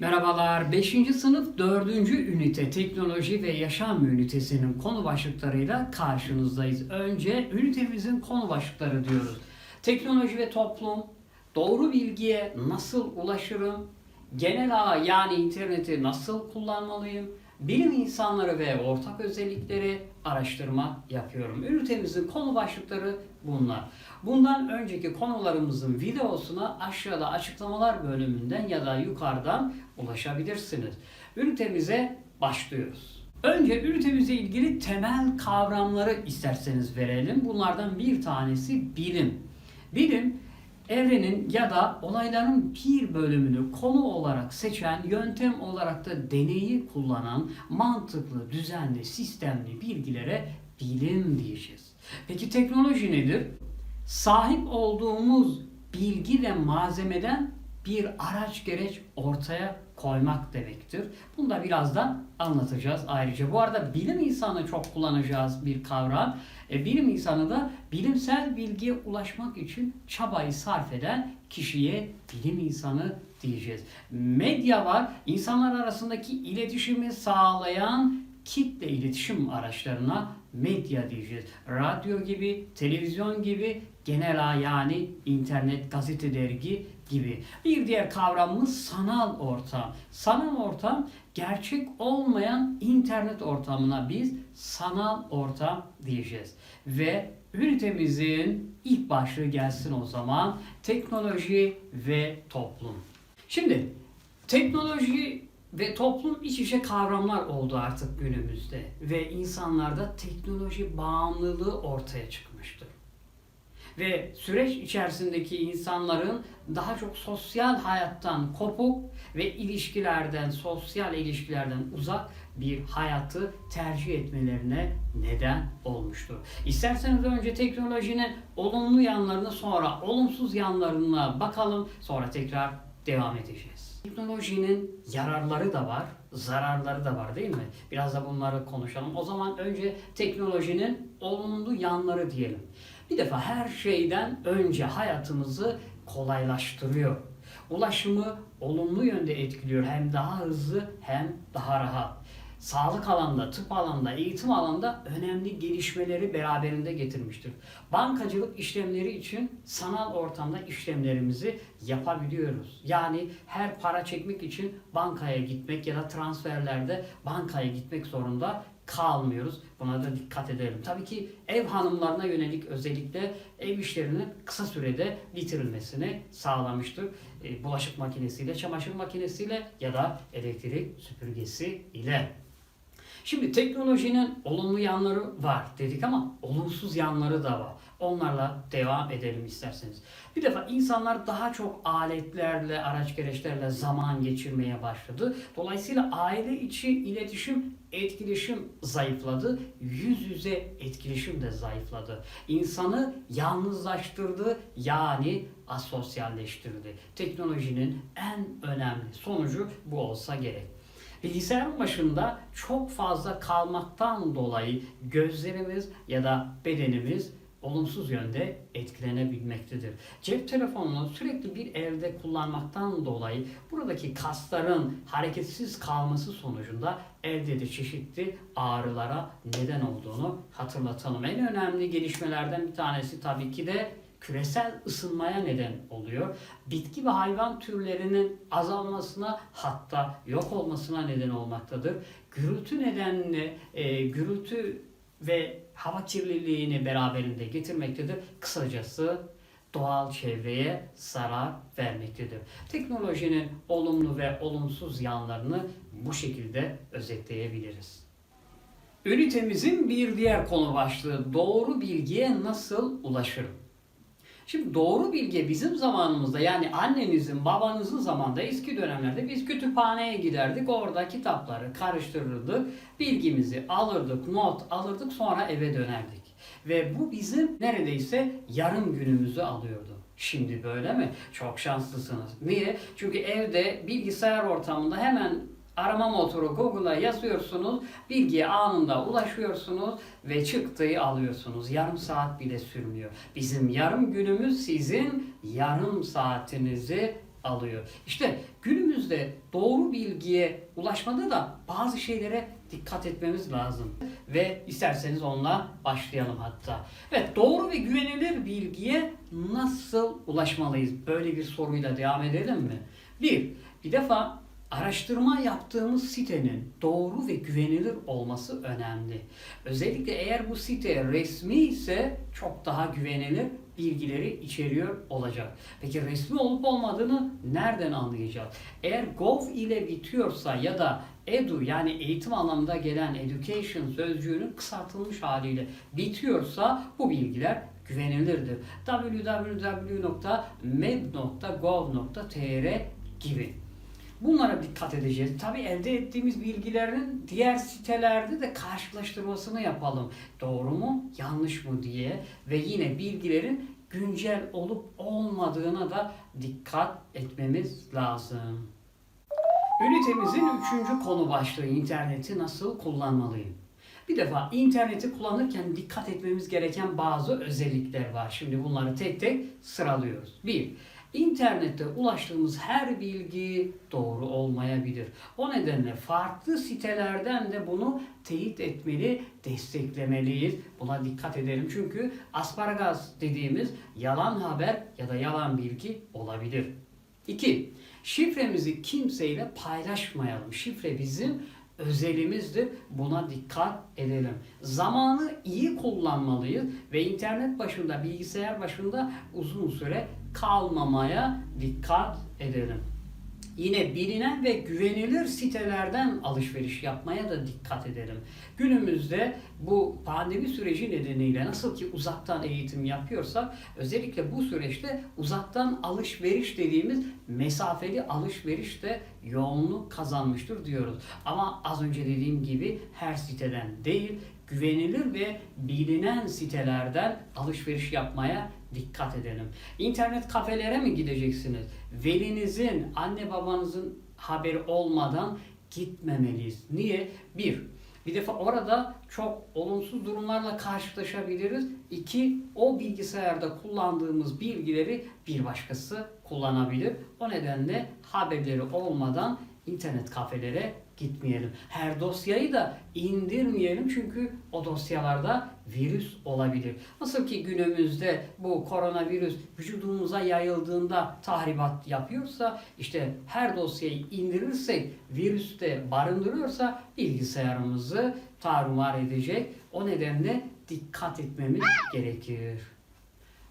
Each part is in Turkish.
Merhabalar. 5. sınıf 4. ünite teknoloji ve yaşam ünitesinin konu başlıklarıyla karşınızdayız. Önce ünitemizin konu başlıkları diyoruz. Teknoloji ve toplum, doğru bilgiye nasıl ulaşırım, genel ağ yani interneti nasıl kullanmalıyım, bilim insanları ve ortak özellikleri araştırma yapıyorum. Ünitemizin konu başlıkları bunlar. Bundan önceki konularımızın videosuna aşağıda açıklamalar bölümünden ya da yukarıdan ulaşabilirsiniz. Ünitemize başlıyoruz. Önce ünitemizle ilgili temel kavramları isterseniz verelim. Bunlardan bir tanesi bilim. Bilim evrenin ya da olayların bir bölümünü konu olarak seçen, yöntem olarak da deneyi kullanan mantıklı, düzenli, sistemli bilgilere bilim diyeceğiz. Peki teknoloji nedir? Sahip olduğumuz bilgi ve malzemeden bir araç gereç ortaya koymak demektir. Bunu da birazdan anlatacağız ayrıca. Bu arada bilim insanı çok kullanacağız bir kavram. E, bilim insanı da bilimsel bilgiye ulaşmak için çabayı sarf eden kişiye bilim insanı diyeceğiz. Medya var. İnsanlar arasındaki iletişimi sağlayan kitle iletişim araçlarına medya diyeceğiz. Radyo gibi, televizyon gibi, genel yani internet, gazete, dergi gibi. Bir diğer kavramımız sanal ortam. Sanal ortam gerçek olmayan internet ortamına biz sanal ortam diyeceğiz. Ve ünitemizin ilk başlığı gelsin o zaman teknoloji ve toplum. Şimdi teknoloji ve toplum iç içe kavramlar oldu artık günümüzde ve insanlarda teknoloji bağımlılığı ortaya çıkmıştır. Ve süreç içerisindeki insanların daha çok sosyal hayattan kopuk ve ilişkilerden, sosyal ilişkilerden uzak bir hayatı tercih etmelerine neden olmuştur. İsterseniz önce teknolojinin olumlu yanlarını sonra olumsuz yanlarına bakalım. Sonra tekrar devam edeceğiz. Teknolojinin yararları da var, zararları da var değil mi? Biraz da bunları konuşalım. O zaman önce teknolojinin olumlu yanları diyelim. Bir defa her şeyden önce hayatımızı kolaylaştırıyor. Ulaşımı olumlu yönde etkiliyor. Hem daha hızlı hem daha rahat. Sağlık alanda, tıp alanda, eğitim alanda önemli gelişmeleri beraberinde getirmiştir. Bankacılık işlemleri için sanal ortamda işlemlerimizi yapabiliyoruz. Yani her para çekmek için bankaya gitmek ya da transferlerde bankaya gitmek zorunda kalmıyoruz. Buna da dikkat edelim. Tabii ki ev hanımlarına yönelik özellikle ev işlerinin kısa sürede bitirilmesini sağlamıştır. E, bulaşık makinesiyle, çamaşır makinesiyle ya da elektrik süpürgesi ile. Şimdi teknolojinin olumlu yanları var dedik ama olumsuz yanları da var. Onlarla devam edelim isterseniz. Bir defa insanlar daha çok aletlerle, araç gereçlerle zaman geçirmeye başladı. Dolayısıyla aile içi iletişim, etkileşim zayıfladı. Yüz yüze etkileşim de zayıfladı. İnsanı yalnızlaştırdı yani asosyalleştirdi. Teknolojinin en önemli sonucu bu olsa gerek. Bilgisayarın başında çok fazla kalmaktan dolayı gözlerimiz ya da bedenimiz olumsuz yönde etkilenebilmektedir. Cep telefonunu sürekli bir elde kullanmaktan dolayı buradaki kasların hareketsiz kalması sonucunda elde de çeşitli ağrılara neden olduğunu hatırlatalım. En önemli gelişmelerden bir tanesi tabii ki de küresel ısınmaya neden oluyor. Bitki ve hayvan türlerinin azalmasına hatta yok olmasına neden olmaktadır. Gürültü nedenli e, gürültü ve hava kirliliğini beraberinde getirmektedir. Kısacası doğal çevreye zarar vermektedir. Teknolojinin olumlu ve olumsuz yanlarını bu şekilde özetleyebiliriz. Ünitemizin bir diğer konu başlığı doğru bilgiye nasıl ulaşırım? Şimdi doğru bilgi bizim zamanımızda yani annenizin, babanızın zamanında eski dönemlerde biz kütüphaneye giderdik. Orada kitapları karıştırırdık. Bilgimizi alırdık, not alırdık sonra eve dönerdik. Ve bu bizim neredeyse yarım günümüzü alıyordu. Şimdi böyle mi? Çok şanslısınız. Niye? Çünkü evde bilgisayar ortamında hemen arama motoru Google'a yazıyorsunuz, bilgiye anında ulaşıyorsunuz ve çıktığı alıyorsunuz. Yarım saat bile sürmüyor. Bizim yarım günümüz sizin yarım saatinizi alıyor. İşte günümüzde doğru bilgiye ulaşmada da bazı şeylere dikkat etmemiz lazım. Ve isterseniz onunla başlayalım hatta. Evet doğru ve güvenilir bilgiye nasıl ulaşmalıyız? Böyle bir soruyla devam edelim mi? Bir, bir defa araştırma yaptığımız sitenin doğru ve güvenilir olması önemli. Özellikle eğer bu site resmi ise çok daha güvenilir bilgileri içeriyor olacak. Peki resmi olup olmadığını nereden anlayacağız? Eğer gov ile bitiyorsa ya da edu yani eğitim anlamında gelen education sözcüğünün kısaltılmış haliyle bitiyorsa bu bilgiler güvenilirdir. www.med.gov.tr gibi. Bunlara dikkat edeceğiz. Tabii elde ettiğimiz bilgilerin diğer sitelerde de karşılaştırmasını yapalım. Doğru mu, yanlış mı diye ve yine bilgilerin güncel olup olmadığına da dikkat etmemiz lazım. Ünitemizin üçüncü konu başlığı interneti nasıl kullanmalıyım? Bir defa interneti kullanırken dikkat etmemiz gereken bazı özellikler var. Şimdi bunları tek tek sıralıyoruz. Bir, İnternette ulaştığımız her bilgi doğru olmayabilir. O nedenle farklı sitelerden de bunu teyit etmeli, desteklemeliyiz. Buna dikkat edelim çünkü asparagas dediğimiz yalan haber ya da yalan bilgi olabilir. 2. Şifremizi kimseyle paylaşmayalım. Şifre bizim özelimizdir. Buna dikkat edelim. Zamanı iyi kullanmalıyız ve internet başında, bilgisayar başında uzun süre kalmamaya dikkat edelim. Yine bilinen ve güvenilir sitelerden alışveriş yapmaya da dikkat edelim. Günümüzde bu pandemi süreci nedeniyle nasıl ki uzaktan eğitim yapıyorsak özellikle bu süreçte uzaktan alışveriş dediğimiz mesafeli alışveriş de yoğunluk kazanmıştır diyoruz. Ama az önce dediğim gibi her siteden değil güvenilir ve bilinen sitelerden alışveriş yapmaya dikkat edelim. İnternet kafelere mi gideceksiniz? Velinizin, anne babanızın haberi olmadan gitmemeliyiz. Niye? Bir, bir defa orada çok olumsuz durumlarla karşılaşabiliriz. İki, o bilgisayarda kullandığımız bilgileri bir başkası kullanabilir. O nedenle haberleri olmadan internet kafelere gitmeyelim. Her dosyayı da indirmeyelim çünkü o dosyalarda virüs olabilir. Nasıl ki günümüzde bu koronavirüs vücudumuza yayıldığında tahribat yapıyorsa işte her dosyayı indirirsek virüs de barındırıyorsa bilgisayarımızı tarumar edecek. O nedenle dikkat etmemiz gerekir.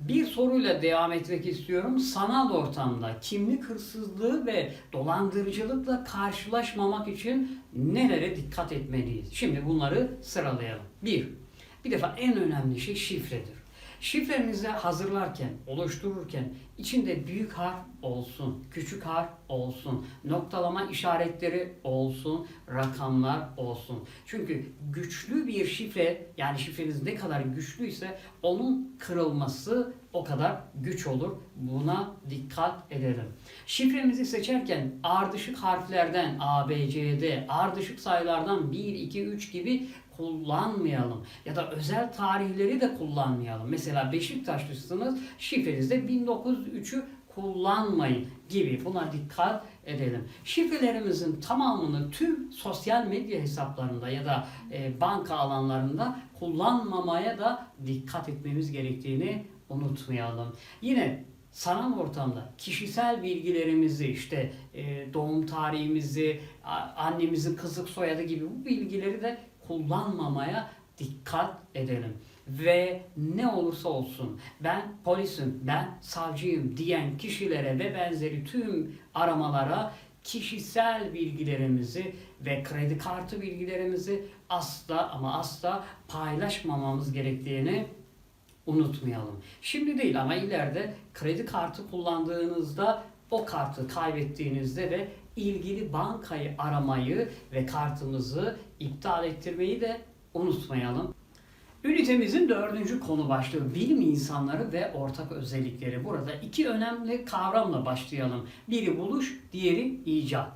Bir soruyla devam etmek istiyorum. Sanal ortamda kimlik hırsızlığı ve dolandırıcılıkla karşılaşmamak için nelere dikkat etmeliyiz? Şimdi bunları sıralayalım. Bir, bir defa en önemli şey şifredir. Şifrenizi hazırlarken, oluştururken içinde büyük harf olsun, küçük harf olsun, noktalama işaretleri olsun, rakamlar olsun. Çünkü güçlü bir şifre, yani şifreniz ne kadar güçlüyse onun kırılması o kadar güç olur. Buna dikkat edelim. Şifremizi seçerken ardışık harflerden A, B, C, D, ardışık sayılardan 1, 2, 3 gibi kullanmayalım. Ya da özel tarihleri de kullanmayalım. Mesela Beşiktaşlısınız şifrenizde 1903'ü kullanmayın gibi buna dikkat edelim. Şifrelerimizin tamamını tüm sosyal medya hesaplarında ya da e, banka alanlarında kullanmamaya da dikkat etmemiz gerektiğini unutmayalım. Yine sanal ortamda kişisel bilgilerimizi işte e, doğum tarihimizi, annemizin kızlık soyadı gibi bu bilgileri de kullanmamaya dikkat edelim. Ve ne olursa olsun ben polisim, ben savcıyım diyen kişilere ve benzeri tüm aramalara kişisel bilgilerimizi ve kredi kartı bilgilerimizi asla ama asla paylaşmamamız gerektiğini unutmayalım. Şimdi değil ama ileride kredi kartı kullandığınızda o kartı kaybettiğinizde de ilgili bankayı aramayı ve kartımızı iptal ettirmeyi de unutmayalım. Ünitemizin dördüncü konu başlığı bilim insanları ve ortak özellikleri. Burada iki önemli kavramla başlayalım. Biri buluş, diğeri icat.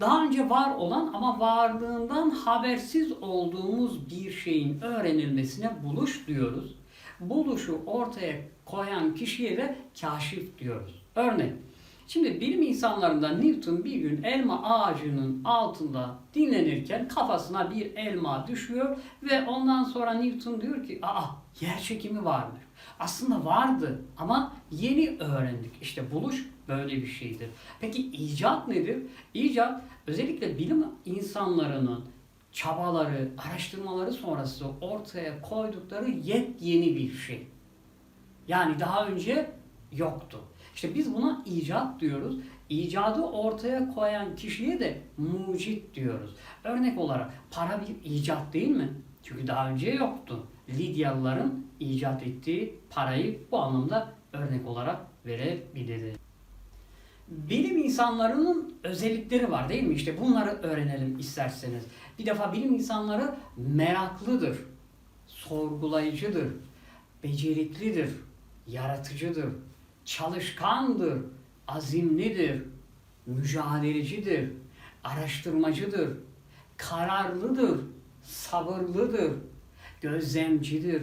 Daha önce var olan ama varlığından habersiz olduğumuz bir şeyin öğrenilmesine buluş diyoruz. Buluşu ortaya koyan kişiye de kaşif diyoruz. Örnek, Şimdi bilim insanlarından Newton bir gün elma ağacının altında dinlenirken kafasına bir elma düşüyor ve ondan sonra Newton diyor ki aa yer çekimi varmış. Aslında vardı ama yeni öğrendik. İşte buluş böyle bir şeydir. Peki icat nedir? İcat özellikle bilim insanlarının çabaları, araştırmaları sonrası ortaya koydukları yepyeni bir şey. Yani daha önce yoktu. İşte biz buna icat diyoruz. İcadı ortaya koyan kişiye de mucit diyoruz. Örnek olarak para bir icat değil mi? Çünkü daha önce yoktu. Lidyalıların icat ettiği parayı bu anlamda örnek olarak verebiliriz. Bilim insanlarının özellikleri var değil mi? İşte bunları öğrenelim isterseniz. Bir defa bilim insanları meraklıdır, sorgulayıcıdır, beceriklidir, yaratıcıdır, çalışkandır, azimlidir, mücadelecidir, araştırmacıdır, kararlıdır, sabırlıdır, gözlemcidir,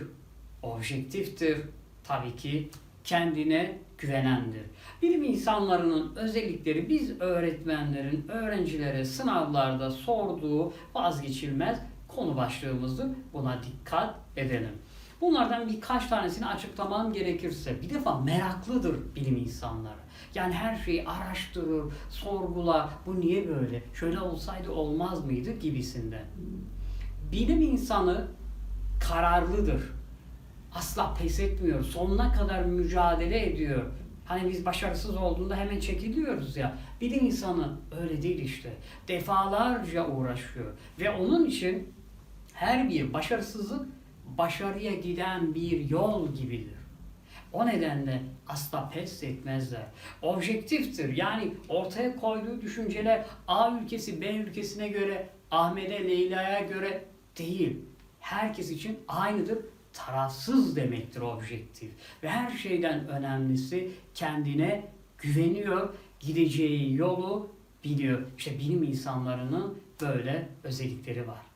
objektiftir, tabii ki kendine güvenendir. Bilim insanlarının özellikleri biz öğretmenlerin öğrencilere sınavlarda sorduğu vazgeçilmez konu başlığımızdır. Buna dikkat edelim. Bunlardan birkaç tanesini açıklamam gerekirse bir defa meraklıdır bilim insanları. Yani her şeyi araştırır, sorgular. Bu niye böyle? Şöyle olsaydı olmaz mıydı gibisinden. Bilim insanı kararlıdır. Asla pes etmiyor. Sonuna kadar mücadele ediyor. Hani biz başarısız olduğunda hemen çekiliyoruz ya. Bilim insanı öyle değil işte. Defalarca uğraşıyor. Ve onun için her bir başarısızlık başarıya giden bir yol gibidir. O nedenle asla pes etmezler. Objektiftir. Yani ortaya koyduğu düşünceler A ülkesi B ülkesine göre, Ahmet'e, Leyla'ya göre değil. Herkes için aynıdır. Tarafsız demektir objektif. Ve her şeyden önemlisi kendine güveniyor, gideceği yolu biliyor. İşte bilim insanlarının böyle özellikleri var.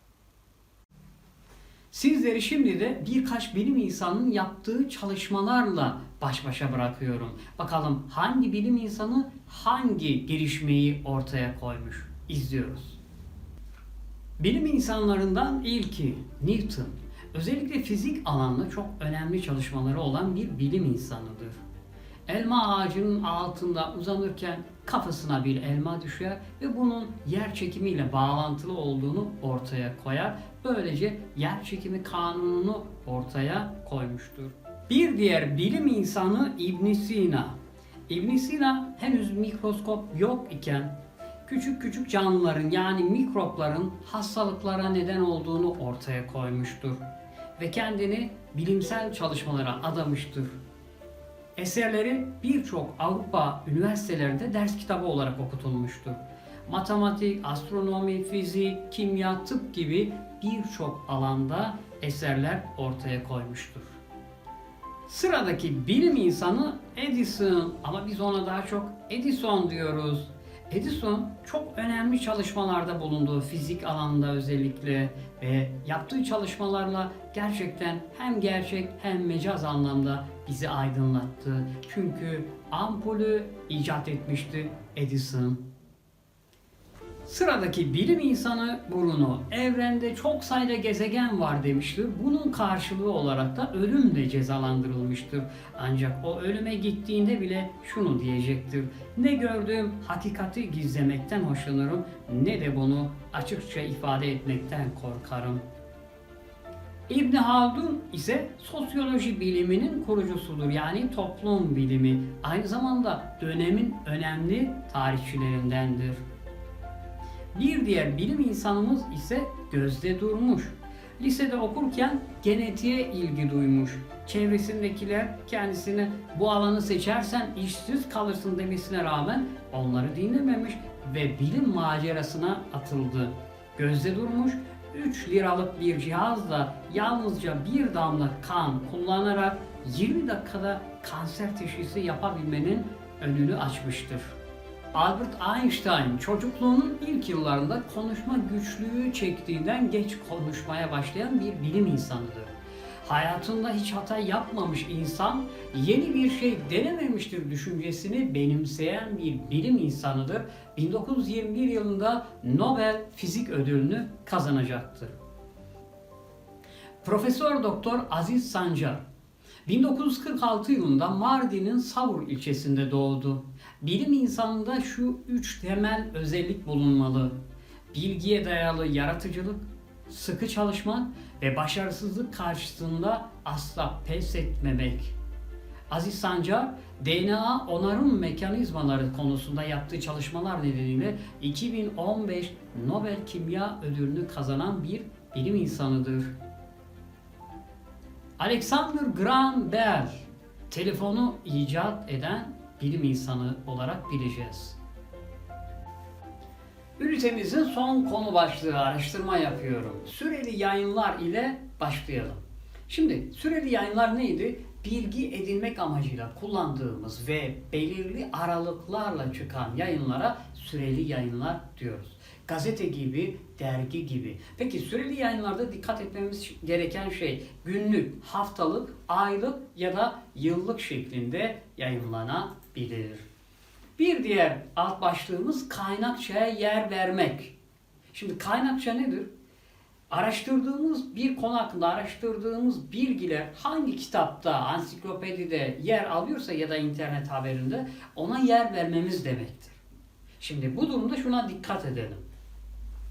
Sizleri şimdi de birkaç bilim insanının yaptığı çalışmalarla baş başa bırakıyorum. Bakalım hangi bilim insanı hangi gelişmeyi ortaya koymuş? İzliyoruz. Bilim insanlarından ilki Newton. Özellikle fizik alanında çok önemli çalışmaları olan bir bilim insanıdır. Elma ağacının altında uzanırken kafasına bir elma düşer ve bunun yer çekimiyle bağlantılı olduğunu ortaya koyar. Böylece yer çekimi kanununu ortaya koymuştur. Bir diğer bilim insanı İbn Sina. İbn Sina henüz mikroskop yok iken küçük küçük canlıların yani mikropların hastalıklara neden olduğunu ortaya koymuştur ve kendini bilimsel çalışmalara adamıştır. Eserleri birçok Avrupa üniversitelerinde ders kitabı olarak okutulmuştur. Matematik, astronomi, fizik, kimya, tıp gibi birçok alanda eserler ortaya koymuştur. Sıradaki bilim insanı Edison ama biz ona daha çok Edison diyoruz. Edison çok önemli çalışmalarda bulundu fizik alanında özellikle ve yaptığı çalışmalarla gerçekten hem gerçek hem mecaz anlamda bizi aydınlattı. Çünkü ampulü icat etmişti Edison. Sıradaki bilim insanı Bruno, evrende çok sayıda gezegen var demiştir. Bunun karşılığı olarak da ölüm de cezalandırılmıştır. Ancak o ölüme gittiğinde bile şunu diyecektir. Ne gördüğüm hakikati gizlemekten hoşlanırım ne de bunu açıkça ifade etmekten korkarım. İbn Haldun ise sosyoloji biliminin kurucusudur. Yani toplum bilimi. Aynı zamanda dönemin önemli tarihçilerindendir. Bir diğer bilim insanımız ise Gözde Durmuş. Lisede okurken genetiğe ilgi duymuş. Çevresindekiler kendisine bu alanı seçersen işsiz kalırsın demesine rağmen onları dinlememiş ve bilim macerasına atıldı. Gözde Durmuş 3 liralık bir cihazla yalnızca bir damla kan kullanarak 20 dakikada kanser teşhisi yapabilmenin önünü açmıştır. Albert Einstein çocukluğunun ilk yıllarında konuşma güçlüğü çektiğinden geç konuşmaya başlayan bir bilim insanıdır. Hayatında hiç hata yapmamış insan yeni bir şey denememiştir düşüncesini benimseyen bir bilim insanıdır. 1921 yılında Nobel Fizik Ödülünü kazanacaktır. Profesör Doktor Aziz Sancar 1946 yılında Mardin'in Savur ilçesinde doğdu. Bilim insanında şu üç temel özellik bulunmalı. Bilgiye dayalı yaratıcılık, sıkı çalışmak ve başarısızlık karşısında asla pes etmemek. Aziz Sancar, DNA onarım mekanizmaları konusunda yaptığı çalışmalar nedeniyle 2015 Nobel Kimya Ödülünü kazanan bir bilim insanıdır. Alexander Graham Bell, telefonu icat eden bilim insanı olarak bileceğiz. Ünitemizin son konu başlığı araştırma yapıyorum. Süreli yayınlar ile başlayalım. Şimdi süreli yayınlar neydi? Bilgi edinmek amacıyla kullandığımız ve belirli aralıklarla çıkan yayınlara süreli yayınlar diyoruz. Gazete gibi, dergi gibi. Peki süreli yayınlarda dikkat etmemiz gereken şey günlük, haftalık, aylık ya da yıllık şeklinde yayınlanabilir. Bir diğer alt başlığımız kaynakçaya yer vermek. Şimdi kaynakça nedir? Araştırdığımız bir konu hakkında araştırdığımız bilgiler hangi kitapta, ansiklopedide yer alıyorsa ya da internet haberinde ona yer vermemiz demektir. Şimdi bu durumda şuna dikkat edelim.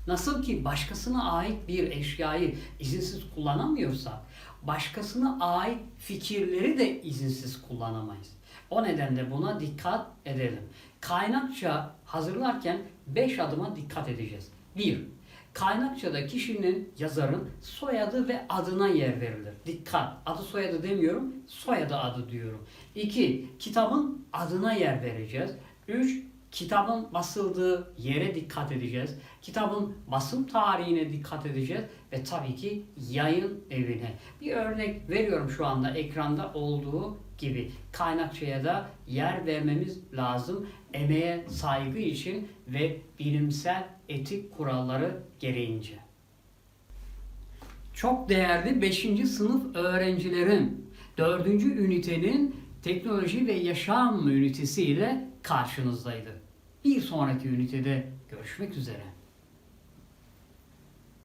Nasıl ki başkasına ait bir eşyayı izinsiz kullanamıyorsak, başkasına ait fikirleri de izinsiz kullanamayız. O nedenle buna dikkat edelim. Kaynakça hazırlarken 5 adıma dikkat edeceğiz. 1. Kaynakçada kişinin, yazarın soyadı ve adına yer verilir. Dikkat! Adı soyadı demiyorum, soyadı adı diyorum. 2. Kitabın adına yer vereceğiz. 3. Kitabın basıldığı yere dikkat edeceğiz. Kitabın basım tarihine dikkat edeceğiz ve tabii ki yayın evine. Bir örnek veriyorum şu anda ekranda olduğu gibi kaynakçaya da yer vermemiz lazım. Emeğe saygı için ve bilimsel etik kuralları gereğince. Çok değerli 5. sınıf öğrencilerim 4. ünitenin teknoloji ve yaşam ünitesiyle karşınızdaydı. Bir sonraki ünitede görüşmek üzere.